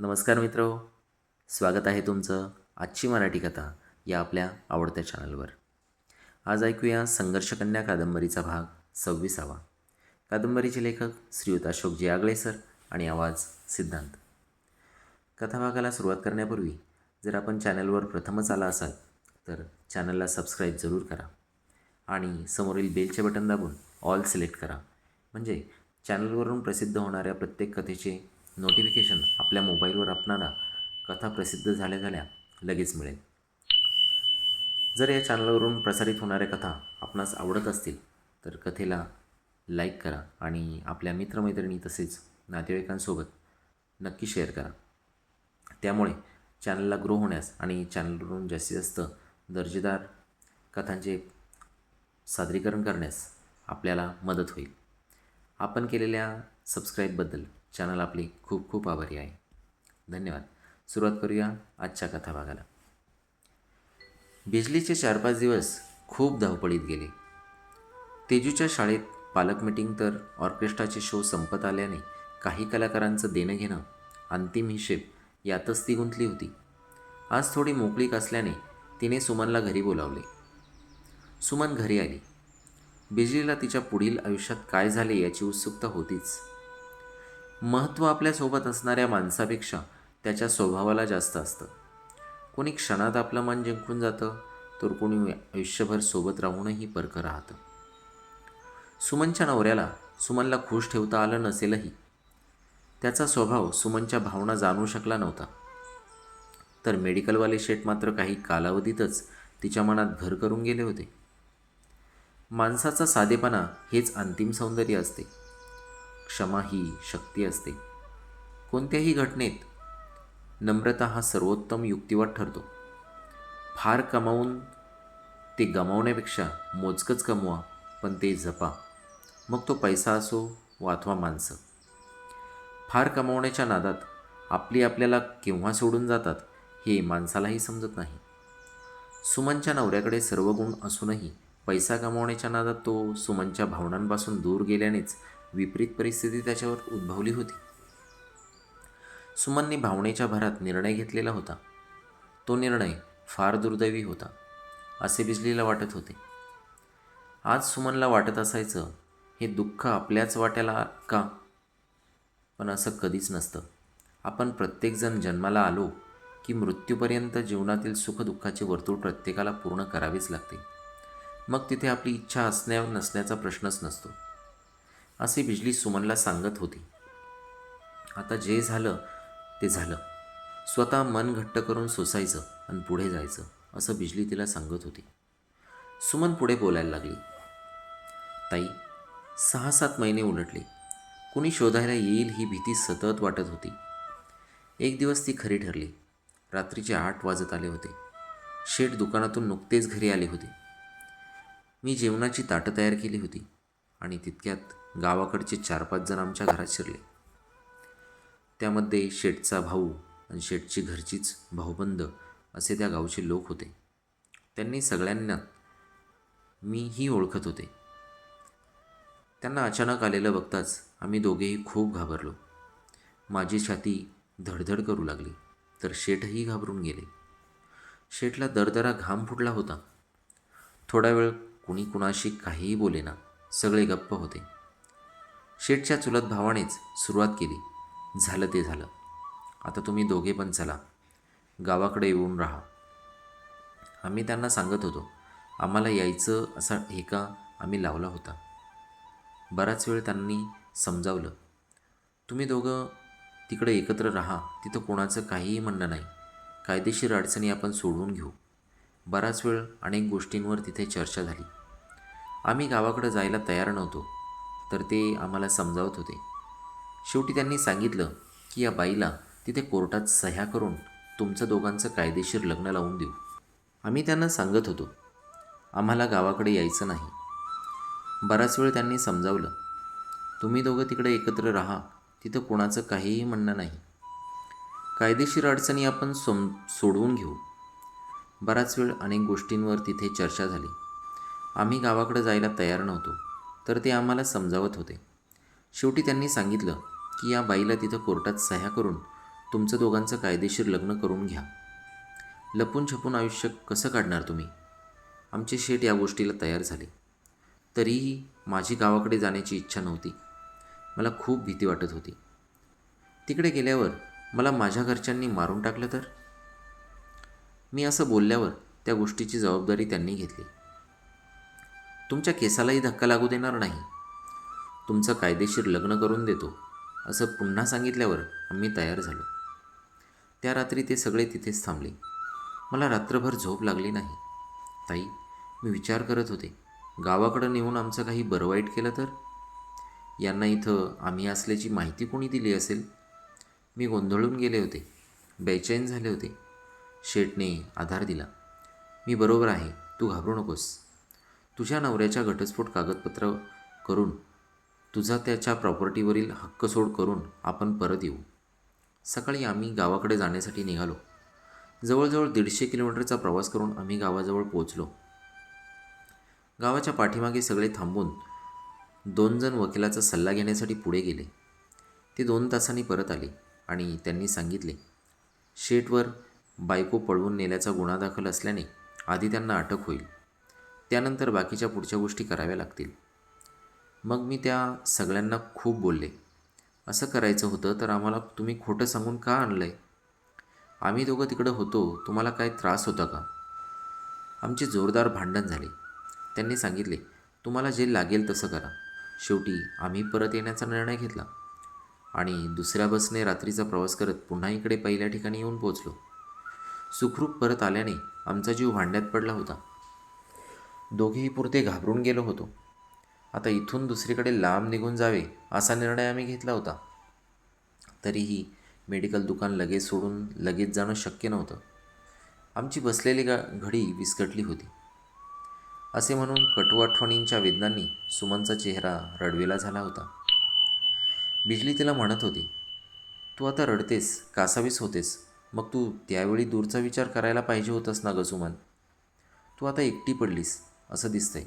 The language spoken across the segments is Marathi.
नमस्कार मित्र. स्वागत आहे तुमचं आजची मराठी कथा या आपल्या आवडत्या चॅनलवर. आज ऐकूया संघर्षकन्या कादंबरीचा भाग सव्वीसावा. कादंबरीचे लेखक श्रीयुत अशोकजी आगळे सर आणि आवाज सिद्धांत. कथाभागाला सुरुवात करण्यापूर्वी जर आपण चॅनलवर प्रथमच आला असाल तर चॅनलला सबस्क्राईब जरूर करा आणि समोरील बेलचे बटन दाबून ऑल सिलेक्ट करा. म्हणजे चॅनलवरून प्रसिद्ध होणाऱ्या प्रत्येक कथेचे नोटिफिकेशन आपल्या मोबाईलवर आपणाला कथा प्रसिद्ध झाल्या झाल्या लगेच मिळेल. जर या चॅनलवरून प्रसारित होणाऱ्या कथा आपणास आवडत असतील तर कथेला लाईक करा आणि आपल्या मित्रमैत्रिणी तसेच नातेवाईकांसोबत नक्की शेअर करा. त्यामुळे चॅनलला ग्रो होण्यास आणि चॅनलवरून जास्तीत जास्त दर्जेदार कथांचे सादरीकरण करण्यास आपल्याला मदत होईल. आपण केलेल्या सबस्क्राईबबद्दल चॅनल आपली खूप खूप आभारी आहे. धन्यवाद. सुरुवात करूया आजच्या कथाभागाला बिजलीचे चार पाच दिवस खूप धावपळीत गेले. तेजूच्या शाळेत पालक मिटिंग तर ऑर्केस्ट्राचे शो संपत आल्याने काही कलाकारांचं देणं घेणं अंतिम हिशेब यातच ती गुंतली होती. आज थोडी मोकळीक असल्याने तिने सुमनला घरी बोलावले. सुमन घरी आली. बिजलीला तिच्या पुढील आयुष्यात काय झाले याची उत्सुकता होतीच. महत्त्व आपल्यासोबत असणाऱ्या माणसापेक्षा त्याच्या स्वभावाला जास्त असतं. कोणी क्षणात आपलं मन जिंकून जातं तर कोणी आयुष्यभर सोबत राहूनही परकं राहतं. सुमनच्या नवऱ्याला सुमनला खुश ठेवता आलं नसेलही. त्याचा स्वभाव सुमनच्या भावना जाणू शकला नव्हता. तर मेडिकलवाले शेट मात्र काही कालावधीतच तिच्या मनात घर करून गेले होते. माणसाचा साधेपणा हेच अंतिम सौंदर्य असते. क्षमा ही शक्ती असते. कोणत्याही घटनेत नम्रता हा सर्वोत्तम युक्तिवाद ठरतो. फार कमावून ते गमावण्यापेक्षा मोजकंच कमवा पण ते जपा. मग तो पैसा असो वा अथवा माणसं. फार कमावण्याच्या नादात आपली आपल्याला केव्हा सोडून जातात हे माणसालाही समजत नाही. सुमनच्या नवऱ्याकडे सर्व गुण असूनही पैसा कमावण्याच्या नादात तो सुमनच्या भावनांपासून दूर गेल्यानेच विपरीत परिस्थिती त्याच्यावर उद्भवली होती. सुमनने भावनेच्या भरात निर्णय घेतलेला होता. तो निर्णय फार दुर्दैवी होता असे बिजलीला वाटत होते. आज सुमनला वाटत असायचं हे दुःख आपल्याच वाट्याला का? पण असं कधीच नसतं. आपण प्रत्येकजण जन्माला आलो की मृत्यूपर्यंत जीवनातील सुखदुःखाचे वर्तुळ प्रत्येकाला पूर्ण करावेच लागते. मग तिथे आपली इच्छा असण्या नसण्याचा प्रश्नच नसतो. असे बिजली सुमनला सांगत होती. आता जे झालं ते झालं. स्वतः मन घट्ट करून सोसायचं आणि पुढे जायचं असं बिजली तिला सांगत होती. सुमन पुढे बोलायला लागली. ताई सहा सात महिने उलटले. कुणी शोधायला येईल ही भीती सतत वाटत होती. एक दिवस ती खरी ठरली. रात्रीचे आठ वाजत आले होते. शेठ दुकानातून नुकतेच घरी आले होते. मी जेवणाची ताटं तयार केली होती आणि तितक्यात गावाकडचे चार पाच जण आमच्या घरात शिरले. त्यामध्ये शेठचा भाऊ आणि शेठची घरचीच भाऊबंद असे त्या गावचे लोक होते. त्यांनी सगळ्यांना मीही ओळखत होते. त्यांना अचानक आलेलं बघताच आम्ही दोघेही खूप घाबरलो. माझी छाती धडधड करू लागली तर शेठही घाबरून गेले. शेठला दरदरा घाम फुटला होता. थोडा वेळ कुणी कुणाशी काहीही बोलेना सगळे गप्प होते. शेठच्या चुलत भावानेच सुरुवात केली. झालं ते झालं. आता तुम्ही दोघे पण चला. गावाकडे येऊन राहा. आम्ही त्यांना सांगत होतो आम्हाला यायचं असा हेका आम्ही लावला होता. बराच वेळ त्यांनी समजावलं तुम्ही दोघं तिकडे एकत्र राहा तिथं कोणाचं काहीही म्हणणं नाही. कायदेशीर अडचणी आपण सोडवून घेऊ. बराच वेळ अनेक गोष्टींवर तिथे चर्चा झाली. आम्ही गावाकडे जायला तयार नव्हतो. तर ते आम्हाला समजावत होते. शेवटी त्यांनी सांगितलं की या बाईला तिथे कोर्टात सह्या करून तुमचं दोघांचं कायदेशीर लग्न लावून देऊ. आम्ही त्यांना सांगत होतो. आम्हाला गावाकडे यायचं नाही. बराच वेळ त्यांनी समजावलं. तुम्ही दोघं तिकडे एकत्र राहा. तिथं कोणाचं काहीही म्हणणं नाही. कायदेशीर अडचणी आपण सोम सोडवून घेऊ. बराच वेळ अनेक गोष्टींवर तिथे चर्चा झाली. आम्ही गावाकडे जायला तयार नव्हतो. तर ते आम्हाला समजावत होते. शेवटी त्यांनी सांगितलं की या बाईला तिथं कोर्टात सह्या करून तुमचं दोघांचं कायदेशीर लग्न करून घ्या. लपून छपून आयुष्य कसं काढणार तुम्ही? आमचे शेठ या गोष्टीला तयार झाले. तरीही माझी गावाकडे जाण्याची इच्छा नव्हती. मला खूप भीती वाटत होती. तिकडे गेल्यावर मला माझ्या घरच्यांनी मारून टाकलं तर? मी असं बोलल्यावर त्या गोष्टीची जबाबदारी त्यांनी घेतली. तुमच्या केसालाही धक्का लागू देणार नाही. तुमचं कायदेशीर लग्न करून देतो असं पुन्हा सांगितल्यावर आम्ही तयार झालो. त्या रात्री ते सगळे तिथेच थांबले. मला रात्रभर झोप लागली नाही. ताई मी विचार करत होते गावाकडं नेऊन आमचं काही बरं वाईट केलं तर? यांना इथं आम्ही असल्याची माहिती कोणी दिली असेल? मी गोंधळून गेले होते बेचैन झाले होते. शेठने आधार दिला. मी बरोबर आहे तू घाबरू नकोस. तुझ्या नवऱ्याच्या घटस्फोट कागदपत्र करून तुझा त्याच्या प्रॉपर्टीवरील हक्क सोड करून आपण परत येऊ. सकाळी आम्ही गावाकडे जाण्यासाठी निघालो. जवळजवळ दीडशे किलोमीटरचा प्रवास करून आम्ही गावाजवळ पोहोचलो. गावाच्या पाठीमागे सगळे थांबून दोन जण वकिलाचा सल्ला घेण्यासाठी पुढे गेले. ते दोन तासांनी परत आले आणि त्यांनी सांगितले शेटवर बायको पळवून नेल्याचा गुन्हा दाखल असल्याने आधी त्यांना अटक होईल. त्यानंतर बाकीच्या पुढच्या गोष्टी कराव्या लागतील. मग मी त्या सगळ्यांना खूप बोलले. असं करायचं होतं तर आम्हाला तुम्ही खोटं सांगून का आणलं आहे आम्ही दोघं तिकडं होतो तुम्हाला काय त्रास होता का? आमचे जोरदार भांडण झाले. त्यांनी सांगितले तुम्हाला जे लागेल तसं करा. शेवटी आम्ही परत येण्याचा निर्णय घेतला आणि दुसऱ्या बसने रात्रीचा प्रवास करत पुन्हा इकडे पहिल्या ठिकाणी येऊन पोचलो सुखरूप परत आल्याने आमचा जीव भांड्यात पडला होता. दोघेही पुरते घाबरून गेलो होतो. आता इथून दुसरीकडे लांब निघून जावे असा निर्णय आम्ही घेतला होता. तरीही मेडिकल दुकान लगेच सोडून लगेच जाणं शक्य नव्हतं. आमची बसलेली गा घडी विस्कटली होती. असे म्हणून कटू आठवणींच्या वेदनांनी सुमनचा चेहरा रडवेला झाला होता. बिजली तिला म्हणत होती तू आता रडतेस कासावीस होतेस. मग तू त्यावेळी दूरचा विचार करायला पाहिजे होतास ना ग सुमन? तू आता एकटी पडलीस. असं दिसतंय.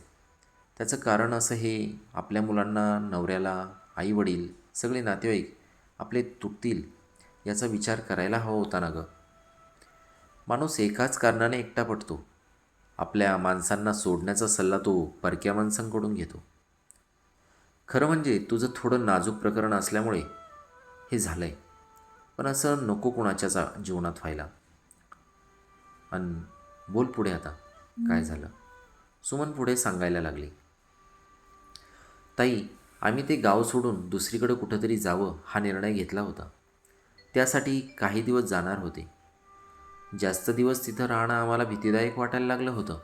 त्याचं कारण असं हे आपल्या मुलांना नवऱ्याला आईवडील सगळे नातेवाईक आपले तुटतील याचा विचार करायला हवा होता ना गं. माणूस एकाच कारणाने एकटा पडतो. आपल्या माणसांना सोडण्याचा सल्ला तो परक्या माणसांकडून घेतो. खरं म्हणजे तुझं थोडं नाजूक प्रकरण असल्यामुळे हे झालं आहे पण असं नको कुणाच्याच जीवनात व्हायला. अन बोल पुढे आता काय झालं? सुमन पुढे सांगायला लागली. ताई आम्ही ते गाव सोडून दुसरीकडे कुठंतरी जावं हा निर्णय घेतला होता. त्यासाठी काही दिवस जाणार होते. जास्त दिवस तिथं राहणं आम्हाला भीतीदायक वाटायला लागलं होतं.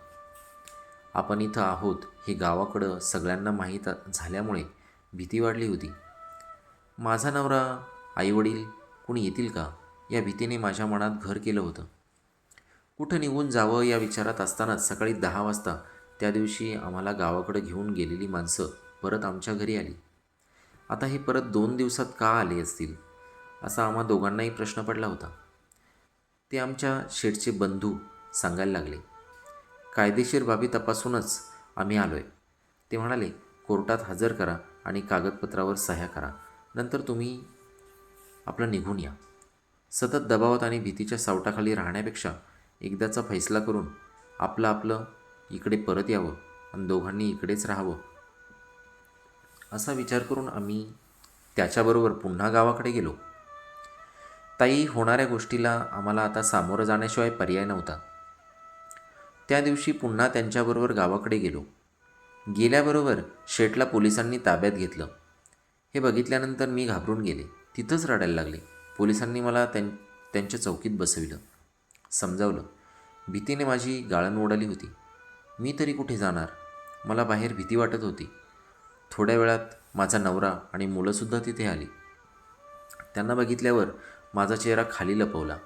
आपण इथं आहोत हे गावाकडं सगळ्यांना माहीत झाल्यामुळे भीती वाढली होती. माझा नवरा आईवडील कुणी येतील का? या भीतीने माझ्या मनात घर केलं होतं. कुठं निघून जावं या विचारात असतानाच सकाळी दहा वाजता त्या दिवशी आम्हाला गावाकडं घेऊन गेलेली माणसं परत आमच्या घरी आली. आता हे परत दोन दिवसात का आले असतील? असा आम्हा दोघांनाही प्रश्न पडला होता. ते आमच्या शेठचे बंधू सांगायला लागले कायदेशीर बाबी तपासूनच आम्ही आलो आहे ते म्हणाले कोर्टात हजर करा आणि कागदपत्रावर सह्या करा. नंतर तुम्ही आपलं निघून या. सतत दबावात आणि भीतीच्या सावटाखाली राहण्यापेक्षा एकदाचा फैसला करून आपलं आपलं इकडे परत यावं आणि दोघांनी इकडेच राहावं. असा विचार करून आम्ही त्याच्याबरोबर पुन्हा गावाकडे गेलो. ताई होणाऱ्या गोष्टीला आम्हाला आता सामोरं जाण्याशिवाय पर्याय नव्हता. त्या दिवशी पुन्हा त्यांच्याबरोबर गावाकडे गेलो. गेल्याबरोबर शेठला पोलिसांनी ताब्यात घेतलं. हे बघितल्यानंतर मी घाबरून गेले. तिथंच रडायला लागले. पोलिसांनी मला त्यां त्यांच्या चौकीत बसविलं. समजावलं. भीतीने माझी गाळण उडाली होती. मी तरी कुठे जाणार? मला बाहेर भीती वाटत होती. थोड्या वेळात माझा नवरा आणि मुलंसुद्धा तिथे आली. त्यांना बघितल्यावर माझा चेहरा खाली लपवला.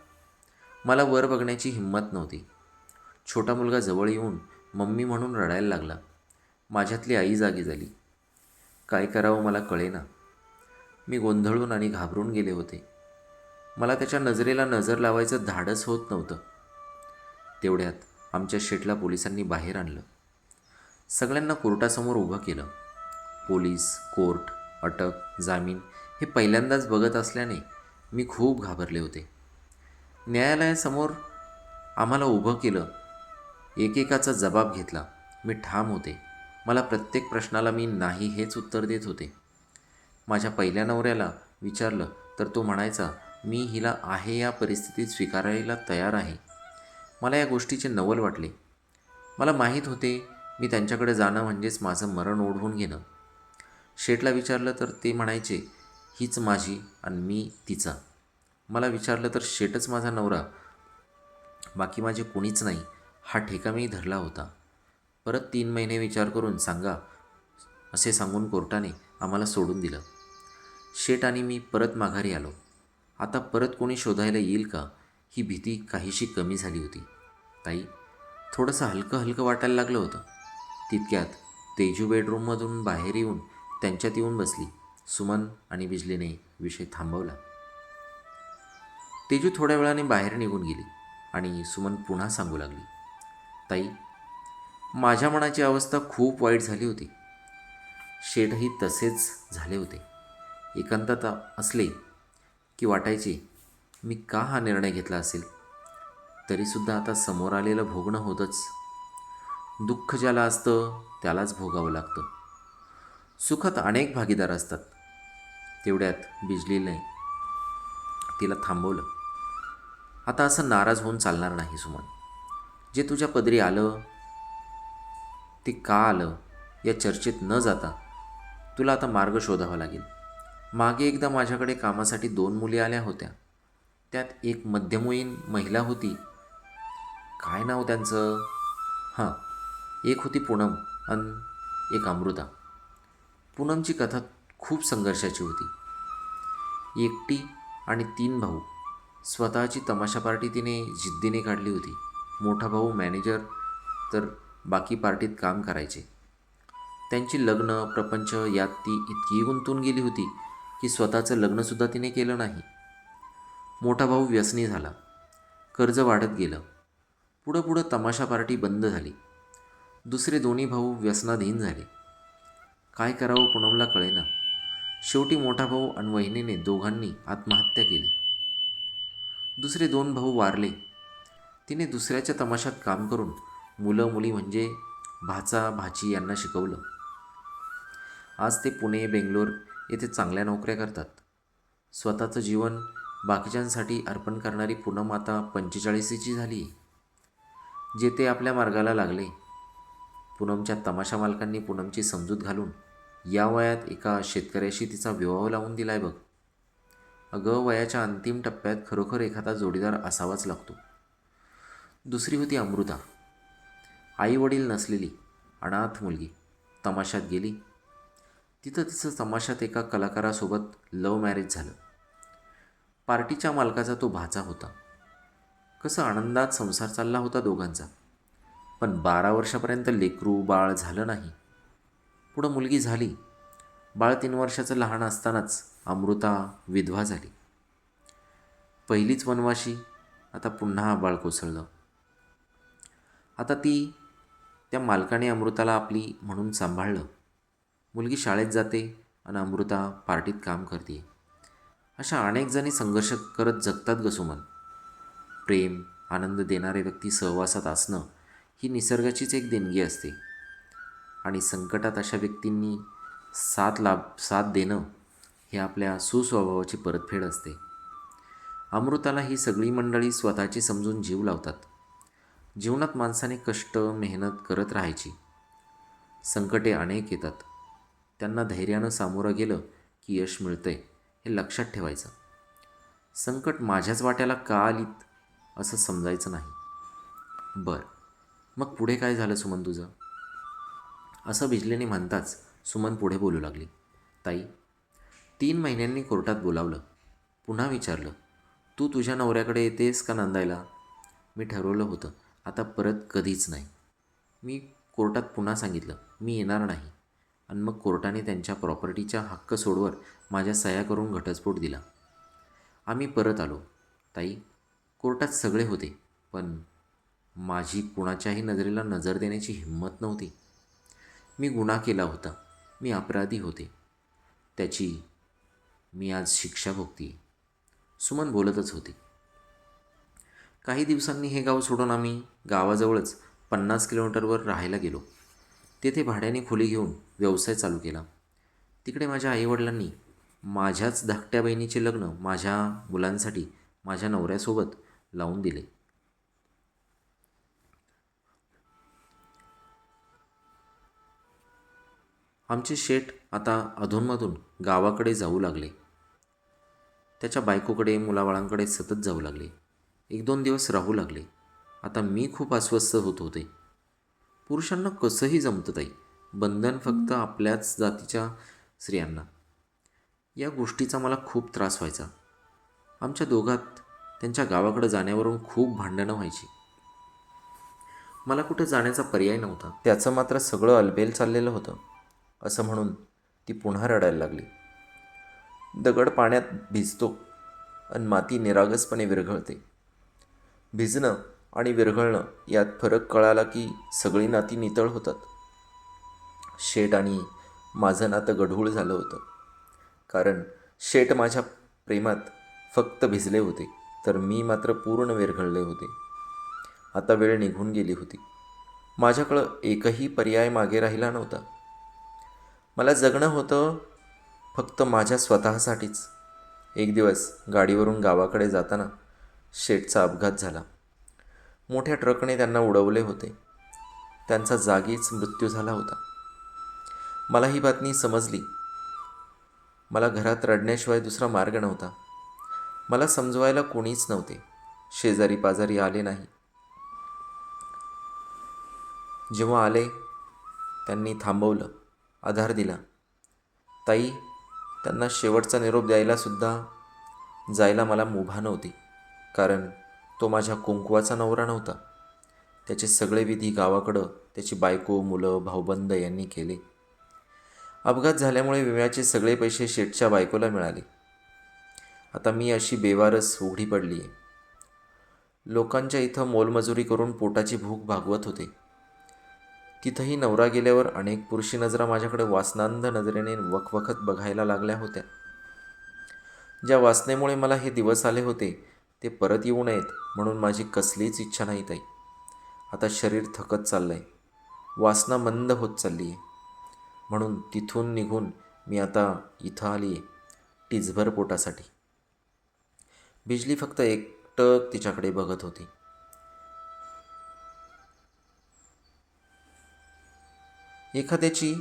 मला वर बघण्याची हिंमत नव्हती. छोटा मुलगा जवळ येऊन मम्मी म्हणून रडायला लागला. माझ्यातली आई जागी झाली. काय करावं मला कळेना. मी गोंधळून आणि घाबरून गेले होते. मला त्याच्या नजरेला नजर लावायचं धाडस होत नव्हतं. तेवढ्यात आमच्या शेटला पोलिसांनी बाहेर आणलं. सगळ्यांना कोर्टासमोर उभं केलं. पोलीस कोर्ट अटक जामीन हे पहिल्यांदाच बघत असल्याने मी खूप घाबरले होते. न्यायालयासमोर आम्हाला उभं केलं. एकेकाचा जबाब घेतला. मी ठाम होते. मला प्रत्येक प्रश्नाला मी नाही हेच उत्तर देत होते. माझ्या पहिल्या नवऱ्याला विचारलं तर तो म्हणायचा मी हिला आहे या परिस्थितीत स्वीकारायला तयार आहे. मला या गोष्टीचे नवल वाटले. मला माहीत होते मी त्यांच्याकडे जाणं म्हणजेच माझं मरण ओढवून घेणं. शेठला विचारलं तर ते म्हणायचे हीच माझी आणि मी तिचा. मला विचारलं तर शेटच माझा नवरा. बाकी माझे कोणीच नाही. हा ठेका मी धरला होता. परत तीन महिने विचार करून सांगा असे सांगून कोर्टाने आम्हाला सोडून दिलं. शेट आणि मी परत माघारी आलो. आता परत कोणी शोधायला येईल का? ही भीती काहीशी कमी झाली होती. ताई थोडंसं हलकं हलकं वाटायला लागलं होतं. तितक्यात तेजू बेडरूममधून बाहेर येऊन त्यांच्यात येऊन बसली. सुमन आणि बिजलीने विषय थांबवला. तेजू थोड्या वेळाने बाहेर निघून गेली आणि सुमन पुन्हा सांगू लागली. ताई माझ्या मनाची अवस्था खूप वाईट झाली होती. शेठही तसेच झाले होते. एकांतात असले की वाटायचे मी का हा निर्णय घेतला असेल? तरीसुद्धा आता समोर आलेलं भोगणं होतंच. दुःख ज्याला असतं त्यालाच भोगावं लागतं. सुखात अनेक भागीदार असतात. तेवढ्यात बिजलीने तिला थांबवलं. आता असं नाराज होऊन चालणार नाही सुमन. जे तुझ्या पदरी आलं ते का आलं या चर्चेत न जाता तुला आता मार्ग शोधावा लागेल. मागे एकदा माझ्याकडे कामासाठी दोन मुली आल्या होत्या. त्यात एक मध्यमवयीन महिला होती. काय नाव त्यांचं? हां एक होती पूनम आणि एक अमृता. पूनमची कथा खूप संघर्षाची होती. एकटी आणि तीन भाऊ स्वतःची तमाशा पार्टी तिने जिद्दीने काढली होती. मोठा भाऊ मॅनेजर तर बाकी पार्टीत काम करायचे. त्यांची लग्न प्रपंच यात ती इतकी गुंतून गेली होती की स्वतःचं लग्नसुद्धा तिने केलं नाही. मोठा भाऊ व्यसनी झाला. कर्ज वाढत गेलं. पुढं पुढं तमाशा पार्टी बंद झाली. दुसरे दोन्ही भाऊ व्यसनाधीन झाले. काय करावं पूनमला कळेना. शेवटी मोठा भाऊ आणि वहिनीने दोघांनी आत्महत्या केली. दुसरे दोन भाऊ वारले. तिने दुसऱ्याच्या तमाशात काम करून मुलं मुली म्हणजे भाचा भाची यांना शिकवलं. आज ते पुणे बेंगलोर येथे चांगल्या नोकऱ्या करतात. स्वतःचं जीवन बाकीच्यांसाठी अर्पण करणारी पूनम आता पंचेचाळीसीची झाली जे ते आपल्या मार्गाला लागले. पूनमच्या तमाशा मालकांनी पूनमची समजूत घालून या वयात एका शेतकऱ्याशी तिचा विवाह लावून दिलाय बघ. अगं वयाच्या अंतिम टप्प्यात खरोखर एखादा जोडीदार असावाच लागतो. दुसरी होती अमृता. आई वडील नसलेली अनाथ मुलगी तमाशात गेली. तिथं तिचं तमाशात एका कलाकारासोबत लव्ह मॅरेज झालं. पार्टीच्या मालकाचा तो भाचा होता. कसं आनंदात संसार चालला होता दोघांचा. पण बारा वर्षापर्यंत लेकरू बाळ झालं नाही. पुढं मुलगी झाली. बाळ तीन वर्षाचं लहान असतानाच अमृता विधवा झाली. पहिलीच वनवाशी आता पुन्हा बाळ कोसळलं. आता ती त्या मालकाने अमृताला आपली म्हणून सांभाळलं. मुलगी शाळेत जाते आणि अमृता पार्टीत काम करते अशा अनेक जणी संघर्ष करत जगतात ग सुमन. प्रेम आनंद देणारे व्यक्ती सहवासात असणं ही निसर्गाचीच एक देणगी असते. आणि संकटात अशा व्यक्तींनी साथ लाभ साथ देणं हे आपल्या सुस्वभावाची परतफेड असते. अमृताला ही सगळी मंडळी स्वतःची समजून जीव लावतात. जीवनात माणसाने कष्ट मेहनत करत राहायची. संकटे अनेक येतात. त्यांना धैर्यानं सामोरं गेलं की यश मिळतंय. हे लक्षात ठेवायचं. संकट माझ्याच वाट्याला का आलीत असं समजायचं नाही. बरं मग पुढे काय झालं सुमन तुझं? असं बिजलीने म्हणताच सुमन पुढे बोलू लागली. ताई तीन महिन्यांनी कोर्टात बोलावलं. पुन्हा विचारलं तू तुझ्या नवऱ्याकडे येतेस का नंदायला? मी ठरवलं होतं. आता परत कधीच नाही. मी कोर्टात पुन्हा सांगितलं मी येणार नाही. आणि मग कोर्टाने त्यांच्या प्रॉपर्टीच्या हक्क सोडवर माझ्या सह्या करून घटस्फोट दिला. आम्ही परत आलो. ताई कोर्टात सगळे होते पण माझी कुणाच्याही नजरेला नजर देण्याची हिंमत नव्हती. मी गुन्हा केला होता. मी अपराधी होते. त्याची मी आज शिक्षा भोगती सुमन बोलतच होती. काही दिवसांनी हे गाव सोडून आम्ही गावाजवळच पन्नास किलोमीटरवर राहायला गेलो. तेथे भाड्याने खोली घेऊन व्यवसाय चालू केला. तिकडे माझ्या आईवडिलांनी माझ्याच धाकट्या बहिणीचे लग्न माझ्या मुलांसाठी माझ्या नवऱ्यासोबत लावून दिले. आमचे शेठ आता अधूनमधून गावाकडे जाऊ लागले. त्याच्या बायकोकडे मुलाबाळांकडे सतत जाऊ लागले. एक दोन दिवस राहू लागले. आता मी खूप अस्वस्थ होत होते. पुरुषांना कसंही जमतं ताई. बंधन फक्त आपल्याच जातीच्या स्त्रियांना. या गोष्टीचा मला खूप त्रास व्हायचा. आमच्या दोघात त्यांच्या गावाकडे जाण्यावरून खूप भांडणं व्हायची. मला कुठं जाण्याचा पर्याय नव्हता. त्याचं मात्र सगळं अलबेल चाललेलं होतं. असं म्हणून ती पुन्हा रडायला लागली. दगड पाण्यात भिजतो आणि माती निरागसपणे विरघळते. भिजणं आणि विरघळणं यात फरक कळाला की सगळी नाती नितळ होतात. शेट आणि माझं नातं गढूळ झालं होतं. कारण शेट माझ्या प्रेमात फक्त भिजले होते तर मी मात्र पूर्ण विरघळले होते. आता वेळ निघून गेली होती. माझ्याकडं एकही पर्याय मागे राहिला नव्हता. मला जगणं होतं फक्त माझ्या स्वतःसाठीच. एक दिवस गाडीवरून गावाकडे जाताना शेटचा अपघात झाला. मोठ्या ट्रकने त्यांना उडवले होते. त्यांचा जागीच मृत्यू झाला होता. मला ही बातमी समजली. मला घरात रडण्याशिवाय दुसरा मार्ग नव्हता. मला समजवायला कोणीच नव्हते. शेजारी पाजारी आले नाही. जेव्हा आले त्यांनी थांबवलं आधार दिला. ताई त्यांना शेवटचा निरोप द्यायलासुद्धा जायला मला मुभा नव्हती. कारण तो माझ्या कुंकवाचा नवरा नव्हता. त्याचे सगळे विधी गावाकडं त्याची बायको मुलं भाऊबंद यांनी केले. अपघात झाल्यामुळे विम्याचे सगळे पैसे शेठच्या बायकोला मिळाले. आता मी अशी बेवारस उघडी पडली आहे लोकांच्या इथं मोलमजुरी करून पोटाची भूक भागवत होते. तिथंही नवरा गेल्यावर अनेक पुरुषी नजरा माझ्याकडे वासनांध नजरेने वखवखत बघायला लागल्या होत्या. ज्या वासनेमुळे मला हे दिवस आले होते ते परत येऊ नयेत म्हणून माझी कसलीच इच्छा नाही ताई. आता शरीर थकत चाललं आहे वासना मंद होत चालली आहे म्हणून तिथून निघून मी आता इथं आली आहे टिचभर पोटासाठी. बिजली फक्त एकटक तिच्याकडे बघत होती. एखाद्याची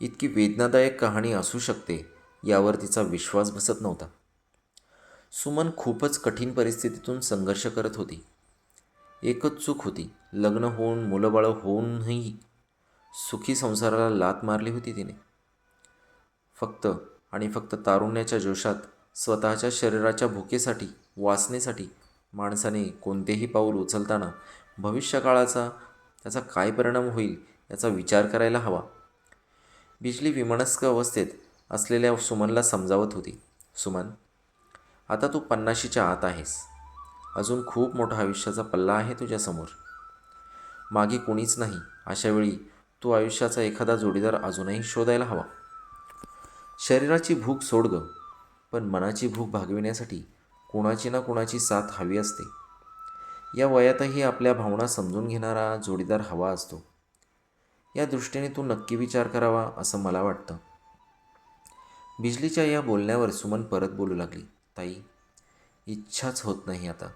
इतकी वेदनादायक कहाणी असू शकते यावर तिचा विश्वास बसत नव्हता. सुमन खूपच कठीण परिस्थितीतून संघर्ष करत होती. एकच चूक होती. लग्न होऊन मुलंबाळं होऊनही सुखी संसाराला लात मारली होती तिने. फक्त आणि फक्त तारुण्याच्या जोशात स्वतःच्या शरीराच्या भुकेसाठी वासनेसाठी माणसाने कोणतेही पाऊल उचलताना भविष्यकाळाचा त्याचा काय परिणाम होईल याचा विचार करायला हवा. बिजली विमनस्क अवस्थेत असलेल्या सुमनला समजावत होती. सुमन आता तू पन्नाशीच्या आत आहेस. अजून खूप मोठा आयुष्याचा पल्ला आहे तुझ्यासमोर. मागे कोणीच नाही. अशावेळी तू आयुष्याचा एखादा जोडीदार अजूनही शोधायला हवा. शरीराची भूक सोड ग पण मनाची भूक भागविण्यासाठी कोणाची ना कोणाची साथ हवी असते. या वयातही आपल्या भावना समजून घेणारा जोडीदार हवा असतो. या दृष्टीने तू नक्की विचार करावा असं मला वाटतं. बिजलीच्या या बोलण्यावर सुमन परत बोलू लागली. ताई इच्छाच होत नाही आता.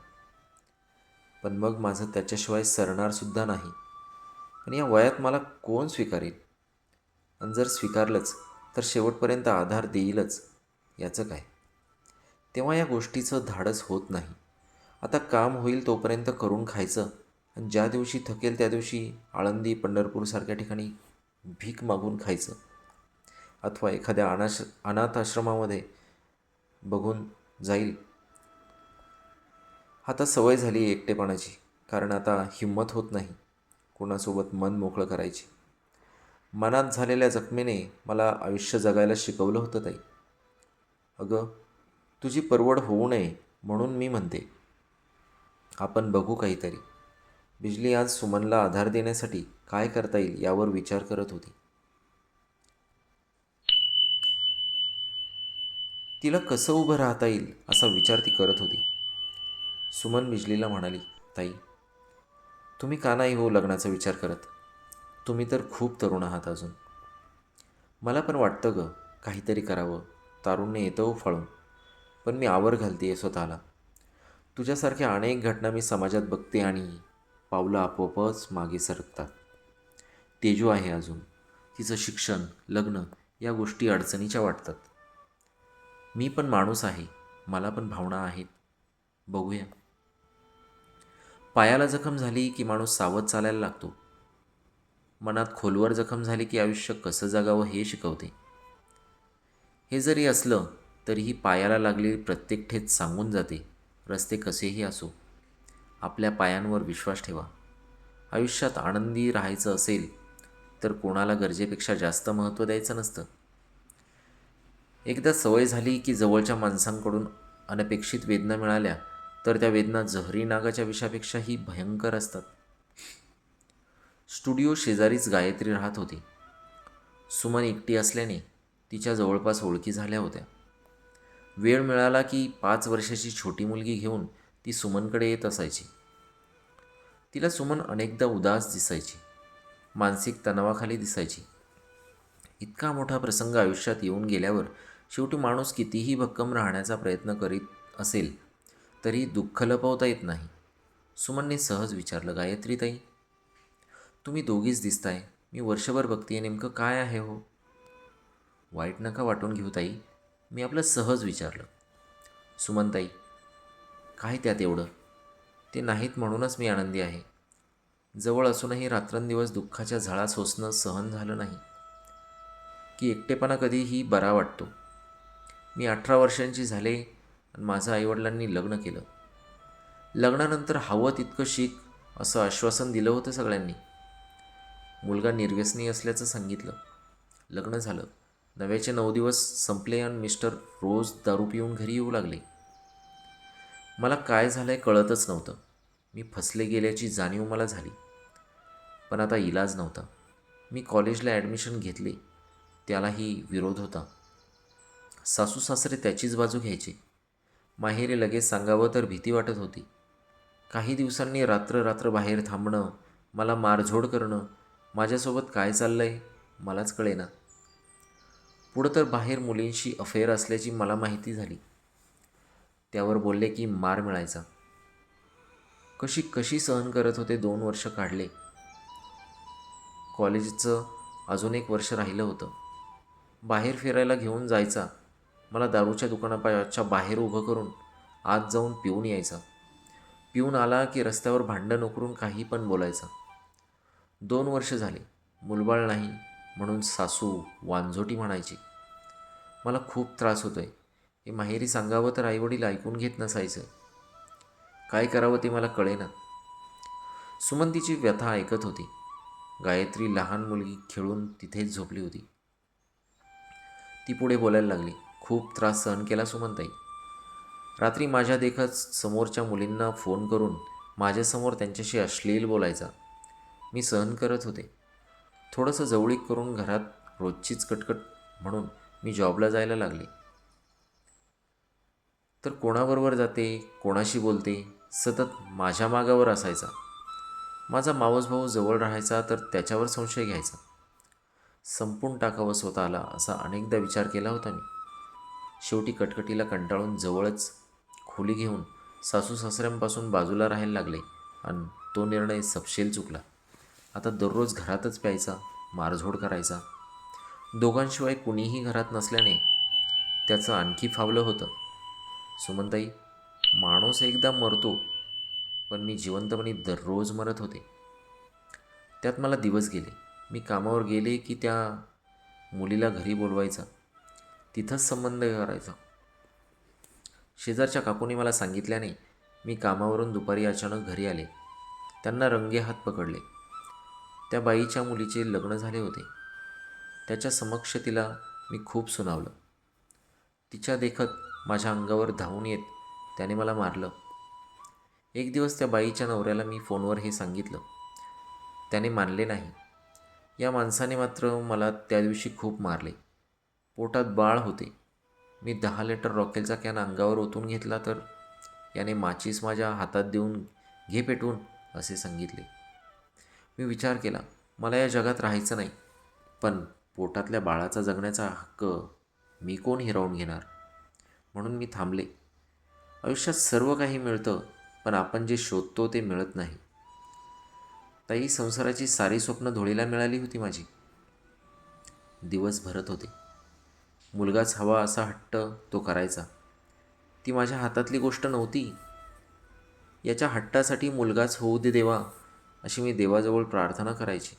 पण मग माझं त्याच्याशिवाय सरणारसुद्धा नाही. पण या वयात मला कोण स्वीकारेल आणि जर स्वीकारलंच तर शेवटपर्यंत आधार देईलच. याचं काय? तेव्हा या गोष्टीचं धाडस होत नाही. आता काम होईल तोपर्यंत करून खायचं. आणि ज्या दिवशी थकेल त्या दिवशी आळंदी पंढरपूरसारख्या ठिकाणी भीक मागून खायचं. अथवा एखाद्या अनाश अनाथ आश्रमामध्ये बघून जाईल. आता सवय झाली एकटेपणाची कारण आता हिंमत होत नाही कोणासोबत मन मोकळं करायची. मनात झालेल्या जखमेने मला आयुष्य जगायला शिकवलं होतं ताई. अगं तुझी परवड होऊ नये म्हणून मी म्हणते. आपण बघू काहीतरी. बिजली आज सुमनला आधार देण्यासाठी काय करता येईल यावर विचार करत होती. तिला कसं उभं राहता येईल असा विचार ती करत होती. सुमन बिजलीला म्हणाली ताई तुम्ही का नाही हो लग्नाचा विचार करत? तुम्ही तर खूप तरुण आहात अजून. मला पण वाटतं ग काहीतरी करावं. तारुण्य येतं हो फळून. पण मी आवर घालते आहे स्वतःला. तुझ्यासारख्या अनेक घटना मी समाजात बघते आणि पावलं आपोआपच मागे सरकतात. तेजू आहे अजून. तिचं शिक्षण लग्न या गोष्टी अडचणीच्या वाटतात. मी पण माणूस आहे मला पण भावना आहेत. बघूया. पायाला जखम झाली की माणूस सावध चालायला लागतो. मनात खोलवर जखम झाली की आयुष्य कसं जगावं हे शिकवते. हे जरी असलं तरीही पायाला लागलेली प्रत्येक ठेच सांगून जाते. रस्ते कसेही असो आपल्या पायांवर विश्वास ठेवा. आयुष्यात आनंदी राहायचं असेल तर कोणाला गरजेपेक्षा जास्त महत्त्व द्यायचं नसतं. एकदा सवय झाली की जवळच्या माणसांकडून अनपेक्षित वेदना मिळाल्या तर त्या वेदना जहरी नागाच्या विषापेक्षाही भयंकर असतात. स्टुडिओ शेजारीच गायत्री राहत होती. सुमन एकटी असल्याने तिच्या जवळपास ओळखी झाल्या होत्या. वेळ मिळाला की पाच वर्षाची छोटी मुलगी घेऊन ती सुमनकडे येत असायची. तिला सुमन अनेकदा उदास दिसायची मानसिक तणावाखाली दिसायची. इतका मोठा प्रसंग आयुष्यात येऊन गेल्यावर शेवटी माणूस कितीही भक्कम राहण्याचा प्रयत्न करीत असेल तरी दुःख लपवता येत नाही. सुमनने सहज विचारलं गायत्री ताई तुम्ही दोघीच दिसताय. मी वर्षभर बघते नेमकं काय आहे हो? वाईट नका वाटून घेऊ ताई. मी आपलं सहज विचारलं. सुमनताई काय त्यात एवढं? ते नाहीत म्हणूनच मी आनंदी आहे. जवळ असूनही रात्रंदिवस दुःखाच्या झळा सोसणं सहन झालं नाही. की एकटेपणा कधीही बरा वाटतो. मी अठरा वर्षांची झाले आणि माझं आईवडिलांनी लग्न केलं. लग्नानंतर हवं तितकं शिक असं आश्वासन दिलं होतं सगळ्यांनी. मुलगा निर्व्यसनी असल्याचं सांगितलं. लग्न झालं. नव्याचे नऊ दिवस संपले आणि मिस्टर रोज दारू पिऊन घरी येऊ लागले. मला काय झालं आहे कळतच नव्हतं. मी फसले गेल्याची जाणीव मला झाली. पण आता इलाज नव्हता. मी कॉलेजला ॲडमिशन घेतले. त्यालाही विरोध होता. सासू सासरे त्याचीच बाजू घ्यायचे. माहेरी लगेच सांगावं तर भीती वाटत होती. काही दिवसांनी रात्र रात्र बाहेर थांबणं मला मारझोड करणं माझ्यासोबत काय चाललं आहे मलाच कळेना. पुढं तर बाहेर मुलींशी अफेअर असल्याची मला माहिती झाली. त्यावर बोलले की मार मिळायचा. कशी कशी सहन करत होते दोन वर्ष काढले. कॉलेजचं अजून एक वर्ष राहिलं होतं. बाहेर फिरायला घेऊन जायचा. मला दारूच्या दुकानापाच्या बाहेर उभं करून आत जाऊन पिऊन यायचा. पिऊन आला की रस्त्यावर भांडण उकरून काही पण बोलायचा. दोन वर्ष झाले. मुलबाळ नाही म्हणून सासू वांझोटी म्हणायची. मला खूप त्रास होतो आहे हे माहेरी सांगावं तर आईवडील ऐकून घेत नसायचं. काय करावं ते मला कळेना. सुमन तिची व्यथा ऐकत होती. गायत्री लहान मुलगी खेळून तिथेच झोपली होती. ती पुढे बोलायला लागली. खूप त्रास सहन केला सुमनताई. रात्री माझ्या देखत समोरच्या मुलींना फोन करून माझ्यासमोर त्यांच्याशी अश्लील बोलायचा. मी सहन करत होते. थोडंसं जवळीक करून घरात रोजचीच कटकट म्हणून मी जॉबला जायला लागले. तर कोणाबरोबर जाते कोणाशी बोलते सतत माझ्या मागावर असायचा. माझा मावस भाऊ जवळ राहायचा तर त्याच्यावर संशय घ्यायचा. संपून टाकावं स्वतःला असा अनेकदा विचार केला होता मी. शेवटी कटकटीला कंटाळून जवळच खोली घेऊन सासू सासऱ्यांपासून बाजूला राहायला लागले आणि तो निर्णय सपशेल चुकला. आता दररोज घरातच प्यायचा मारझोड करायचा. दोघांशिवाय कुणीही घरात नसल्याने त्याचं आणखी फावलं होतं. सुमनताई माणूस एकदा मरतो पण मी जिवंतपणी दररोज मरत होते. त्यात मला दिवस गेले. मी कामावर गेले की त्या मुलीला घरी बोलवायचा. तिथंच संबंध करायचा. शेजारच्या काकूने मला सांगितल्याने मी कामावरून दुपारी अचानक घरी आले. त्यांना रंगे हात पकडले. त्या बाईच्या मुलीचे लग्न झाले होते. त्याच्या समक्ष तिला मी खूप सुनावलं. तिच्या देखत माझ्या अंगावर धावून येत त्याने मला मारलं. एक दिवस त्या बाईच्या नवऱ्याला मी फोनवर हे सांगितलं. त्याने मानले नाही. या माणसाने मात्र मला त्या दिवशी खूप मारले. पोटात बाळ होते. मी दहा लिटर रॉकेलचा कॅन अंगावर ओतून घेतला तर याने माचीस माझ्या हातात देऊन घे पेटून असे सांगितले. मी विचार केला मला या जगात राहायचं नाही पण पोटातल्या बाळाचा जगण्याचा हक्क मी कोण हिरावून घेणार? म्हणून मी थांबले. आयुष्यात सर्व काही मिळतं पण आपण जे शोधतो ते मिळत नाही. ताई संसाराची सारी स्वप्न धुळीला मिळाली होती माझी. दिवस भरत होते. मुलगाच हवा असा हट्ट तो करायचा. ती माझ्या हातातली गोष्ट नव्हती. याच्या हट्टासाठी मुलगाच होऊ दे देवा अशी मी देवाजवळ प्रार्थना करायची.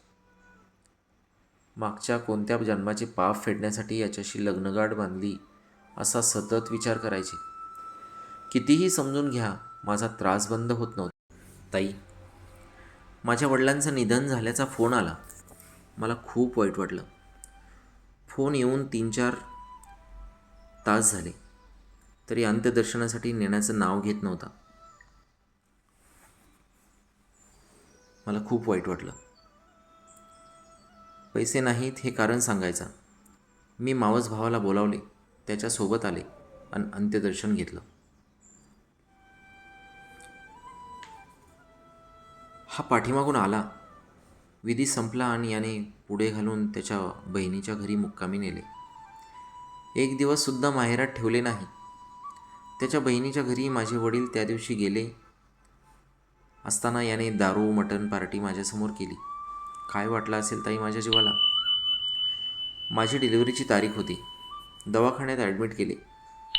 मागच्या कोणत्या जन्माचे पाप फेडण्यासाठी याच्याशी लग्नगाठ बांधली असा सतत विचार करायचे. कितीही समजून घ्या माझा त्रास बंद होत नव्हता. ताई माझ्या वडिलांचं निधन झाल्याचा फोन आला. मला खूप वाईट वाटलं. फोन येऊन तीन चार तास झाले. तरी अंत्यदर्शनासाठी नेण्याचं नाव घेत नव्हता. मला खूप वाईट वाटलं. पैसे नाहीत हे कारण सांगायचा. मी मावस भावाला बोलावले त्याच्यासोबत आले आणि अंत्यदर्शन घेतलं. हा पाठीमागून आला. विधी संपला आणि याने पुढे घालून त्याच्या बहिणीच्या घरी मुक्कामी नेले. एक दिवससुद्धा माहेरात ठेवले नाही. त्याच्या बहिणीच्या घरी माझे वडील त्या दिवशी गेले असताना याने दारू मटण पार्टी माझ्यासमोर केली. काय वाटलं असेल ताई माझ्या जीवाला? माझी डिलिव्हरीची तारीख होती. दवाखान्यात ॲडमिट केले.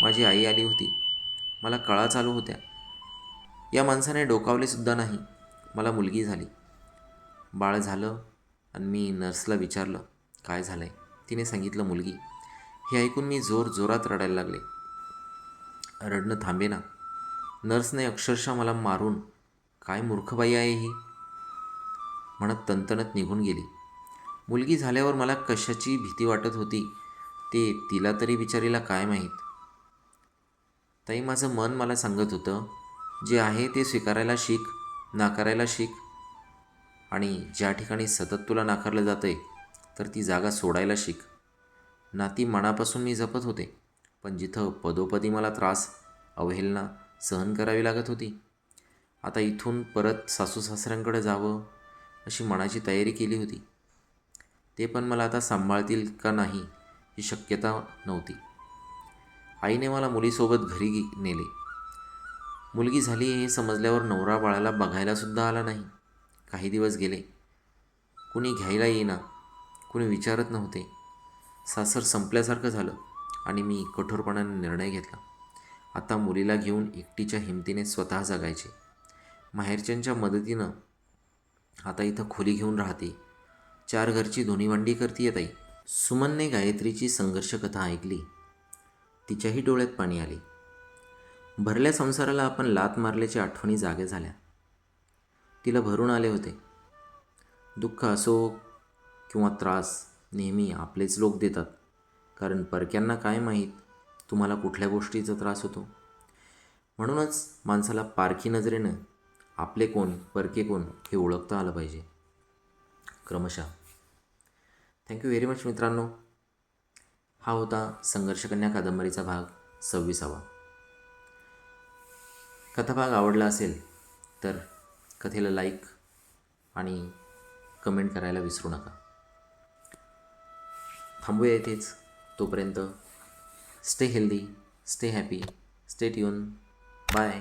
माझी आई आली होती. मला कळा चालू होत्या. या माणसाने डोकावलेसुद्धा नाही. मला मुलगी झाली. बाळ झालं आणि मी नर्सला विचारलं काय झालं आहे तिने सांगितलं मुलगी. हे ऐकून मी जोर जोरात रडायला लागले. रडणं थांबे ना. नर्सने अक्षरशः मला मारून काय मूर्खबाई आहे ही? म्हणत तणतणत निघून गेली. मुलगी झाल्यावर मला कशाची भीती वाटत होती ते तिला तरी बिचारीला काय माहीत? ताई माझं मन मला सांगत होतं जे आहे ते स्वीकारायला शिक नाकारायला शिक. आणि ज्या ठिकाणी सतत तुला नाकारलं जातं आहे तर ती जागा सोडायला शिक. नाती मनापासून मी जपत होते. पण जिथं पदोपदी मला त्रास अवहेलना सहन करावी लागत होती आता इथून परत सासू सासऱ्यांकडे जावं अशी मनाची तयारी केली होती. ते पण मला आता सांभाळतील का नाही ही शक्यता नव्हती. आईने मला मुलीसोबत घरी नेले. मुलगी झाली हे समजल्यावर नवरा बाळाला बघायलासुद्धा आला नाही. काही दिवस गेले. कुणी घ्यायला येईना कुणी विचारत नव्हते. सासर संपल्यासारखं झालं आणि मी कठोरपणाने निर्णय घेतला. आता मुलीला घेऊन एकटीच्या हिमतीने स्वतः जगायचे. माहेरच्यांच्या मदतीनं आता इथं खोली घेऊन राहते. चार घरची धुणीवांडी करते येत आई सुमनने गायत्रीची संघर्ष कथा ऐकली. तिच्याही डोळ्यात पाणी आले. भरल्या संसाराला आपण लात मारल्याची आठवणी जागे झाल्या. तिला भरून आले होते. दुःख असो किंवा त्रास नेहमी आपलेच लोक देतात. कारण परक्यांना काय माहीत? तुम्हाला कुठल्या गोष्टीचा त्रास होतो? म्हणूनच माणसाला पारखी नजरेनं आपले कोण परके कोण हे ओळखता आलं पाहिजे. क्रमशः. थँक्यू व्हेरी मच मित्रांनो. हा होता संघर्षकन्या कादंबरीचा भाग सव्वीसावा. कथाभाग आवडला असेल तर कथेला लाईक आणि कमेंट करायला विसरू नका. थांबूया इथेच. तोपर्यंत stay healthy stay happy stay tune bye